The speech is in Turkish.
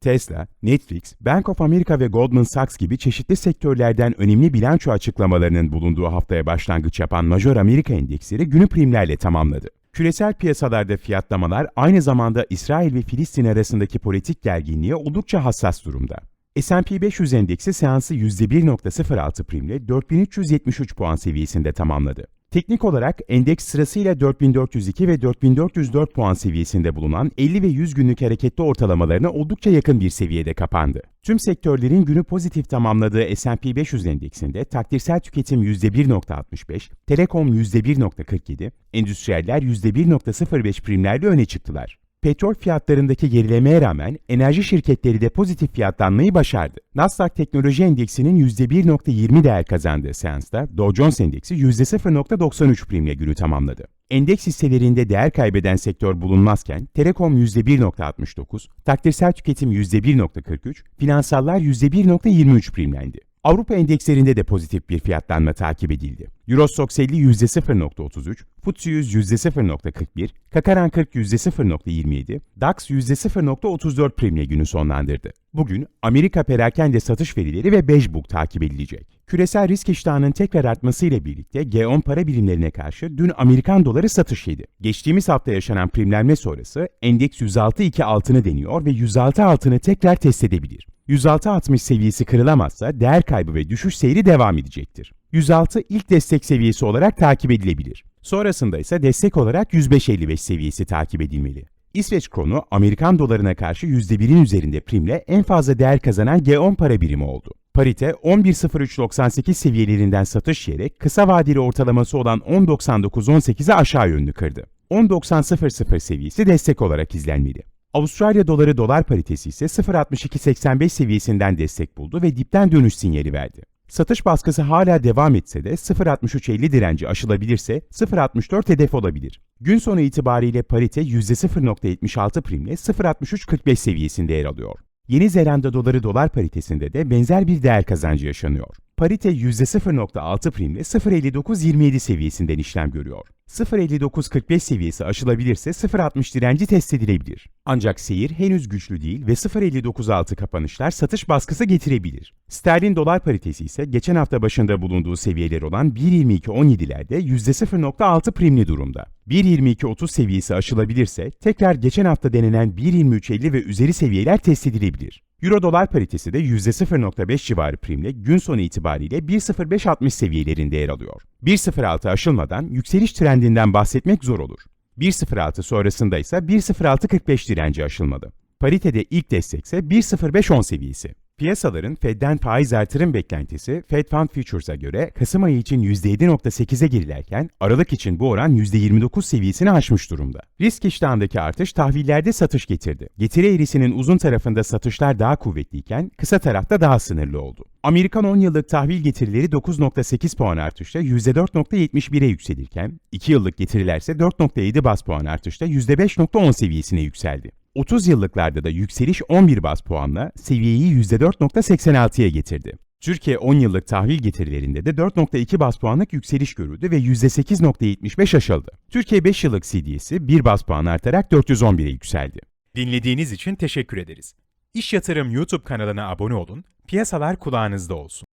Tesla, Netflix, Bank of America ve Goldman Sachs gibi çeşitli sektörlerden önemli bilanço açıklamalarının bulunduğu haftaya başlangıç yapan Major Amerika Endeksleri günü primlerle tamamladı. Küresel piyasalarda fiyatlamalar aynı zamanda İsrail ve Filistin arasındaki politik gerginliğe oldukça hassas durumda. S&P 500 endeksi seansı %1.06 primle 4373 puan seviyesinde tamamladı. Teknik olarak endeks sırasıyla 4402 ve 4404 puan seviyesinde bulunan 50 ve 100 günlük hareketli ortalamalarına oldukça yakın bir seviyede kapandı. Tüm sektörlerin günü pozitif tamamladığı S&P 500 endeksinde takdirsel tüketim %1.65, telekom %1.47, endüstriyeller %1.05 primlerle öne çıktılar. Petrol fiyatlarındaki gerilemeye rağmen enerji şirketleri de pozitif fiyatlanmayı başardı. Nasdaq Teknoloji Endeksinin %1.20 değer kazandığı seansta Dow Jones Endeksi %0.93 primle günü tamamladı. Endeks hisselerinde değer kaybeden sektör bulunmazken Telekom %1.69, takdirsel tüketim %1.43, finansallar %1.23 primlendi. Avrupa endekslerinde de pozitif bir fiyatlanma takip edildi. Eurostoxx 50 %0.33, FTSE 100 %0.41, Kakaran 40 %0.27, DAX %0.34 primle günü sonlandırdı. Bugün Amerika perakende satış verileri ve Bejbuk takip edilecek. Küresel risk iştahının tekrar artmasıyla birlikte G10 para birimlerine karşı dün Amerikan doları satış yedi. Geçtiğimiz hafta yaşanan primlenme sonrası endeks 106.2 altını deniyor ve 106 altını tekrar test edebilir. 106.60 seviyesi kırılamazsa değer kaybı ve düşüş seyri devam edecektir. 106 ilk destek seviyesi olarak takip edilebilir. Sonrasında ise destek olarak 105.55 seviyesi takip edilmeli. İsveç kronu Amerikan dolarına karşı %1'in üzerinde primle en fazla değer kazanan G10 para birimi oldu. Parite 11.0398 seviyelerinden satış yiyerek kısa vadeli ortalaması olan 10.9918'i aşağı yönlü kırdı. 10.9000 seviyesi destek olarak izlenmeli. Avustralya doları dolar paritesi ise 0.6285 seviyesinden destek buldu ve dipten dönüş sinyali verdi. Satış baskısı hala devam etse de 0.6350 direnci aşılabilirse 0.64 hedef olabilir. Gün sonu itibariyle parite %0.76 primle 0.6345 seviyesinde yer alıyor. Yeni Zelanda doları dolar paritesinde de benzer bir değer kazancı yaşanıyor. Parite %0.6 primle 0.5927 seviyesinden işlem görüyor. 0.5945 seviyesi aşılabilirse 0.60 direnci test edilebilir. Ancak seyir henüz güçlü değil ve 0.59.6 kapanışlar satış baskısı getirebilir. Sterlin dolar paritesi ise geçen hafta başında bulunduğu seviyeler olan 1.22.17'lerde %0.6 primli durumda. 1.22.30 seviyesi aşılabilirse tekrar geçen hafta denenen 1.23.50 ve üzeri seviyeler test edilebilir. Euro dolar paritesi de %0.5 civarı primle gün sonu itibariyle 1.0560 seviyelerinde yer alıyor. 1.06 aşılmadan yükseliş trendinden bahsetmek zor olur. 1.06 sonrasında ise 1.0645 direnci aşılmadı. Paritede ilk destekse 1.0510 seviyesi. Piyasaların Fed'den faiz artırım beklentisi Fed Fund Futures'a göre Kasım ayı için %7.8'e gerilerken Aralık için bu oran %29 seviyesini aşmış durumda. Risk iştahındaki artış tahvillerde satış getirdi. Getiri eğrisinin uzun tarafında satışlar daha kuvvetliyken kısa tarafta daha sınırlı oldu. Amerikan 10 yıllık tahvil getirileri 9.8 puan artışla %4.71'e yükselirken 2 yıllık getirilerse 4.7 bas puan artışla %5.10 seviyesine yükseldi. 30 yıllıklarda da yükseliş 11 bas puanla seviyeyi %4.86'ya getirdi. Türkiye 10 yıllık tahvil getirilerinde de 4.2 bas puanlık yükseliş görüldü ve %8.75 aşıldı. Türkiye 5 yıllık CDS'i 1 bas puan artarak 411'e yükseldi. Dinlediğiniz için teşekkür ederiz. İş Yatırım YouTube kanalına abone olun, piyasalar kulağınızda olsun.